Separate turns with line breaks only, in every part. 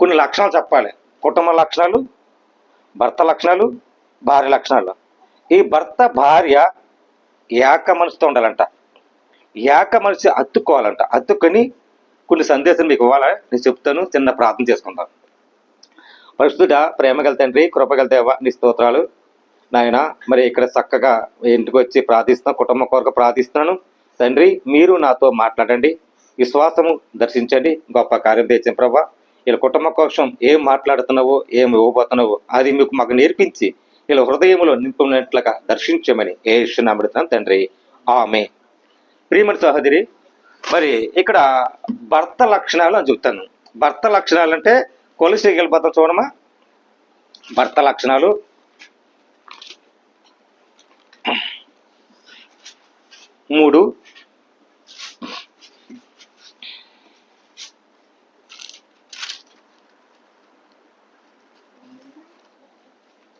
కొన్ని లక్షణాలు చెప్పాలి. కుటుంబ లక్షణాలు భర్త లక్షణాలు భార్య లక్షణాలు. ఈ భర్త భార్య ఏక మనసుతో ఉండాలంట. ఏక మనసు అత్తుకోవాలంట. అత్తుకొని కొన్ని సందేశం మీకు ఇవ్వాలా? నేను చెప్తాను చిన్న ప్రార్థన చేసుకుందాం. పరిశుద్ధుడ ప్రేమగల తండ్రి కృపగల దేవ నీ స్తోత్రాలు. నాయన మరి ఇక్కడ చక్కగా ఇంటికి వచ్చి ప్రార్థిస్తున్నాను కుటుంబం కొరకు ప్రార్థిస్తున్నాను. తండ్రి మీరు నాతో మాట్లాడండి. విశ్వాసము దర్శించండి. గొప్ప కార్యం తెచ్చిన ప్రభా వీళ్ళ కుటుంబ కోసం ఏం మాట్లాడుతున్నావో ఏం ఇవ్వబోతున్నావో అది మీకు మాకు నేర్పించి వీళ్ళ హృదయంలో నింపునట్లుగా దర్శించమని ఏ నమ్ముతున్నాను తండ్రి. ఆమె ప్రియమణి సహోదరి మరి ఇక్కడ భర్త లక్షణాలు అని చెప్తాను. భర్త లక్షణాలు అంటే కొలిసి వెళ్ళిపోతాం చూడమా? భర్త లక్షణాలు. మూడు పంతొమ్మిది కులక్షీలు మూడు పంతొమ్మిది
భక్తులారా
ఉమ్,
ఈ భార్యను ప్రేమించుడి
ఉమ్,
వారిని నిష్ఠూర పెట్టుకుని
ఉమ్,
పిల్లలారా
ఉమ్,
అన్ని విషయంలో మీ తల్లిదండ్రులు మాట వినుడి
ఉమ్,
ఇది ప్రభువుని బట్టి మెచ్చుకొని తగినది
ఉమ్,
తండ్రులారా
ఉమ్,
మీ పిల్లల మనసు కృంగకుండినట్టు
ఉమ్,
వారికి కోపం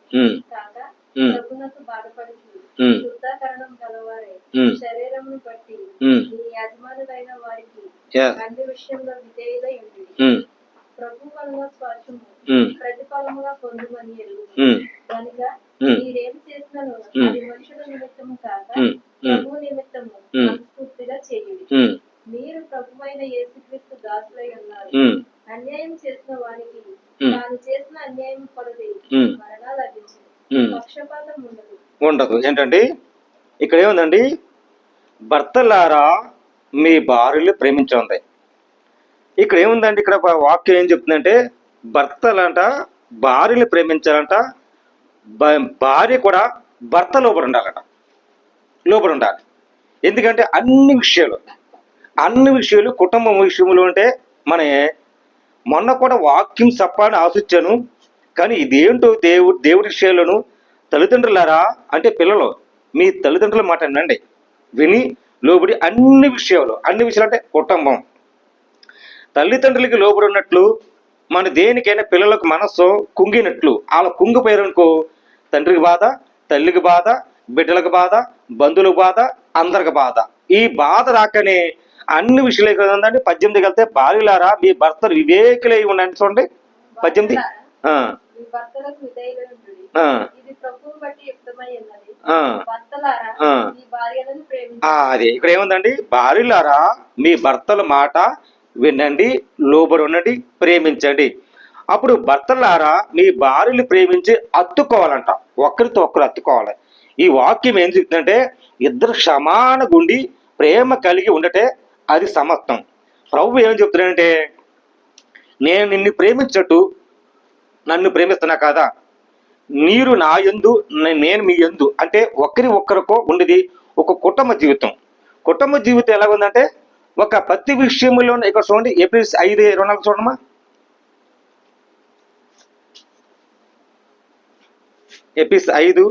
కాక
ఉమ్.
ప్రభునకు బాధపడుచు
ఉమ్.
శుద్ధాకరణం గలవారే
ఉమ్.
శరీరమును బట్టి యజమానులైన వారికి. అన్ని విషయంలో విధేయులై ఉంది
ఉమ్,
ప్రభు వలన స్వార్థము
ఉమ్,
ప్రతిఫలముగా పొందుమని ఎరుగు
ఉమ్,
కనుక
ఉమ్.
మీరేం చేసినను
ఉమ్.
అది మనుషుల నిమిత్తము కాక. ప్రభు నిమిత్తము. మనస్ఫూర్తిగా చేయుడి మీరు ప్రభువైన యేసుక్రీస్తు దాసులై ఉన్నారు అన్యాయం చేసిన వారికి ఉండదు.
ఏంటండి ఇక్కడ ఏముందండి? భర్తలారా మీ భార్యలు ప్రేమించండి ఇక్కడ ఏముందండి? ఇక్కడ వాక్యం ఏం చెప్తుందంటే భర్తలంట భార్యలు ప్రేమించాలంట భ- భార్య కూడా భర్త లోపల ఉండాలట. లోపల ఉండాలి. ఎందుకంటే అన్ని విషయాలు అన్ని విషయాలు కుటుంబం విషయంలో ఉంటే మన మొన్న కూడా వాక్యం చెప్పాలని ఆశించాను కానీ ఇదేంటో దేవుడు దేవుడి విషయాలను తల్లిదండ్రులారా అంటే పిల్లలు మీ తల్లిదండ్రుల మాట వినండి. విని లోబడి అన్ని విషయాలు అన్ని విషయాలు అంటే కుటుంబం. తల్లిదండ్రులకి లోబడి ఉన్నట్లు మన దేనికైనా పిల్లలకు మనస్సు కుంగినట్లు వాళ్ళ కుంగిపోయారనుకో తండ్రికి బాధ తల్లికి బాధ బిడ్డలకు బాధ బంధువులకు బాధ అందరికి బాధ. ఈ బాధ రాకనే అన్ని విషయాలు ఉందండి పద్దెనిమిదికి వెళ్తే భార్యలారా మీ భర్తలు వివేకులై ఉండండి. చూడండి. పద్దెనిమిది. అదే. ఇక్కడ ఏముందండి? భార్యలారా మీ భర్తల మాట వినండి లోబడి ఉండండి ప్రేమించండి. అప్పుడు భర్తలారా మీ భార్యలు ప్రేమించి అత్తుకోవాలంట. ఒకరితో ఒకరు అత్తుకోవాలి. ఈ వాక్యం ఏం చెప్తుందంటే ఇద్దరు సమాన గుండి ప్రేమ కలిగి ఉండటే అది సమస్తం. ప్రభు ఏం చెప్తున్నాడంటే నేను నిన్ను ప్రేమించట్టు నన్ను ప్రేమిస్తున్నా కాదా? మీరు నా యందు నేను మీ యందు. అంటే ఒకరి ఒక్కరికో ఉండేది ఒక కుటుంబ జీవితం. కుటుంబ జీవితం ఎలా ఉందంటే ఒక ప్రతి విషయంలో ఇక్కడ చూడండి ఏప్రిల్ ఐదు ఇరవై నాలుగు చూడమ్మా. ఎపిస్ ఐదు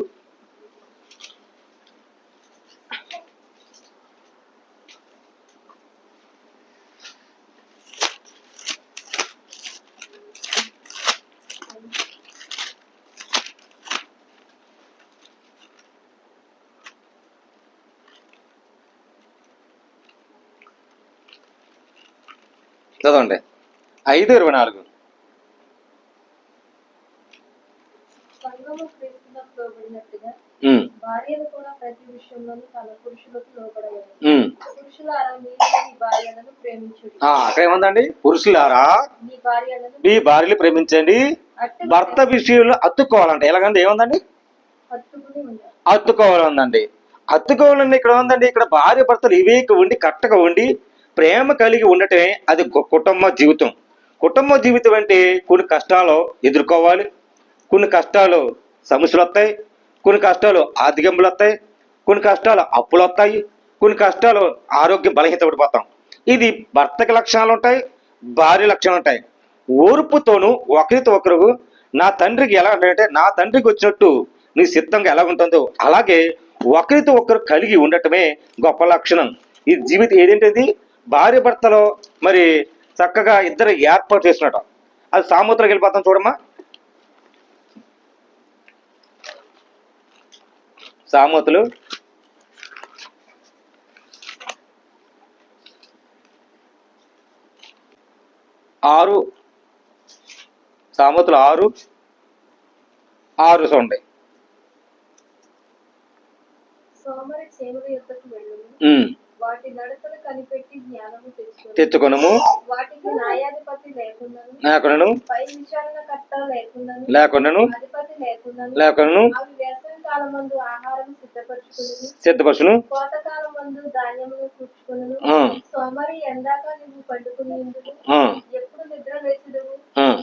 చదవండి. ఐదు ఇరవై నాలుగు.
సంఘము క్రీస్తునకు లోబడినట్టుగా
ఉమ్,
భార్యలు కూడా ప్రతి విషయంలోనూ తన పురుషులకు లోబడలేదు.
ఉమ్.
పురుషులారా మీ భార్యలను ప్రేమించుడి.
అక్కడ ఏముందండి? పురుషులారా
మీ
భార్యలు ప్రేమించండి. భర్త విషయంలో అత్తుకోవాలంట ఎలాగంటే ఏముందండి? అత్తుకోవాలందండి అత్తుకోవాలండి ఇక్కడ ఉందండి ఇక్కడ భార్య భర్తలు ఇవేక ఉండి కట్టగా ఉండి ప్రేమ కలిగి ఉండటమే అది కుటుంబ జీవితం. కుటుంబ జీవితం అంటే కొన్ని కష్టాలు ఎదుర్కోవాలి. కొన్ని కష్టాలు సమస్యలు వస్తాయి. కొన్ని కష్టాలు ఆర్థికంపులు వస్తాయి. కొన్ని కష్టాలు అప్పులు వస్తాయి. కొన్ని కష్టాలు ఆరోగ్య బలహీత పడిపోతాం. ఇది భర్తకి లక్షణాలు ఉంటాయి. భార్య లక్షణాలు ఉంటాయి. ఓర్పుతోనూ ఒకరితో ఒకరు నా తండ్రికి ఎలా అంటే నా తండ్రికి వచ్చినట్టు నీ సిద్ధంగా ఎలా ఉంటుందో అలాగే ఒకరితో ఒకరు కలిగి ఉండటమే గొప్ప లక్షణం. ఈ జీవితం ఏదేంటిది భార్య భర్తలో మరి చక్కగా ఇద్దరు ఏర్పాటు చేసినట్టు అది సామూత్రంకి వెళ్ళిపోతాం చూడమ్మా. సామూతులు. ఆరు. సామతులు ఆరు. ఆరు చూడండి
సోమరి
తెచ్చుకొనము.
కాలమందు ఆహారం సిద్ధపరచుకుని
సిద్ధపరచును.
సోమరి ఎందాక నువ్వు పండుకుని ఉండును
ఆ,
ఎప్పుడు నిద్ర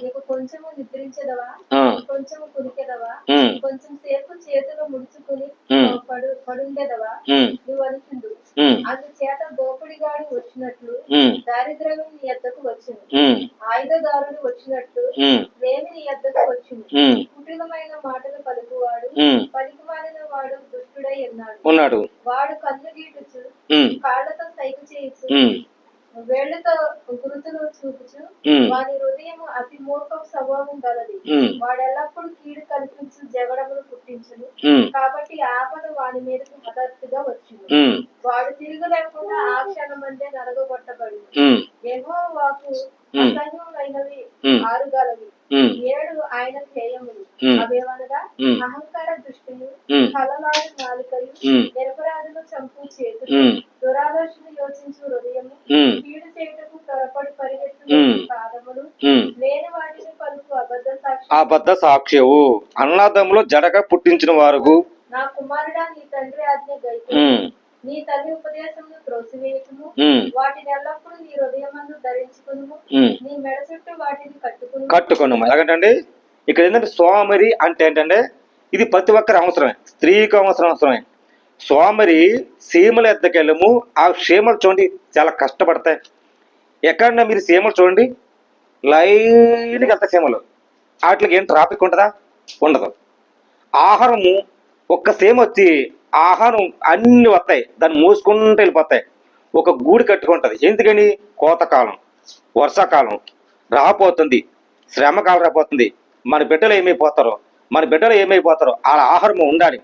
నీకు కొంచెము నిద్రించదవా? కొంచెము కొంచెం సేపు చేతులు ముడుచుకుని. పడు పడుండెదవా? నువ్వు ఆయుధదారుడు వచ్చినట్లు
ఉమ్,
ప్రేమి నీ
ఉమ్,
కుటిలమైన మాటలు పలుకువాడు
ఉమ్,
పలికిమాలిన వాడు దుష్టుడై ఉన్నాడు.
ఉన్నాడు.
వాడు కన్ను గీటుచు కాళ్ళతో సైకు చేయొచ్చు వేళ్ళతో గురుతులు చూపుచు వాని హృదయం అతి మూర్ఖ స్వభావం గలది.
ఉమ్,
వాడెల్లప్పుడు కీడు కల్పించు జగడములు పుట్టించును. కాబట్టి ఆపద వాని మీదకు హఠాత్తుగా వచ్చును
ఉమ్,
వాడు తిరుగు లేకుండా ఆ క్షణమందే నరగొట్టబడి
ఉమ్,
దురాలోచన యోచించు హృదయము కీడు చేయుటకు త్వరపడి పరిగెత్తు
ఉమ్.
పాదములు
ఉమ్.
లేని వాటిని పలుకు అబద్ధ సాక్షి.
అబద్ధ సాక్ష్యవు. అన్నదమ్ములు జడగా పుట్టించిన వారు
నా కుమారుడా నీ తండ్రి ఆజ్ఞ గైకు
ఉమ్,
నీ తల్లి ఉపదేశమును త్రోసివేయకుము
ఉమ్,
వాటిని ఎల్లప్పుడూ నీ హృదయమందు ధరించుకును
ఉమ్.
నీ మెడ చుట్టూ వాటిని కట్టుకుని
ఎలాగంటే ఇక్కడ ఏంటంటే సోమరి అంటే ఏంటంటే ఇది ప్రతి ఒక్కరి అవసరమే. స్త్రీకి అవసరం అవసరమే. సోమరి సీమల ఎద్దకెళ్ళము. ఆ సీమలు చూడండి చాలా కష్టపడతాయి. ఎక్కడన్నా మీరు సీమలు చూడండి లైన్గా వెళ్తాయి సీమలు. వాటికి ఏం ట్రాఫిక్ ఉంటుందా ఉండదు. ఆహారము ఒక్క సీమ వచ్చి ఆహారం అన్ని వస్తాయి. దాన్ని మూసుకుంటూ వెళ్ళిపోతాయి. ఒక గూడు కట్టుకుంటుంది. ఎందుకని? కోతకాలం వర్షాకాలం రాపోతుంది శ్రమకాలం రాపోతుంది మన బిడ్డలు ఏమైపోతారో మన బిడ్డలు ఏమైపోతారో వాళ్ళ ఆహారం ఉండాలి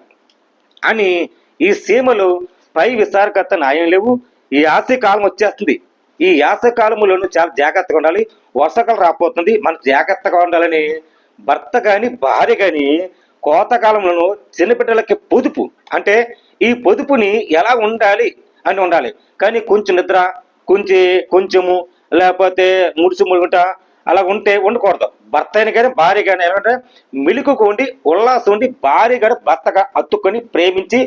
అని ఈ సీమలు పై విసారకర్త న్యాయం లేవు. ఈ యాస కాలం వచ్చేస్తుంది. ఈ యాస కాలములను చాలా జాగ్రత్తగా ఉండాలి. వర్షకాలం రాపోతుంది మనం జాగ్రత్తగా ఉండాలని భర్త కానీ భార్య కానీ కోతకాలంలో చిన్నపిల్లలకి పొదుపు. అంటే ఈ పొదుపుని ఎలా ఉండాలి అని ఉండాలి. కానీ కొంచెం నిద్ర కొంచెం కొంచెము లేకపోతే ముడుచు ముడుగుంట అలా ఉంటే ఉండకూడదు. భర్త అయిన కానీ భార్య కానీ ఎలా ఉంటే మెలుకుకు ఉండి ఉల్లాసం ఉండి భార్య కానీ భర్తగా అత్తుకొని ప్రేమించి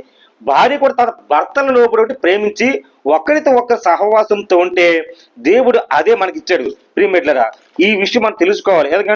భార్య కూడా తన భర్తల లోపల ప్రేమించి ఒకరితో ఒక్క సహవాసంతో ఉంటే దేవుడు అదే మనకి ఇచ్చాడు. ప్రియమిట్లరా ఈ విషయం మనం తెలుసుకోవాలి. ఎందుకంటే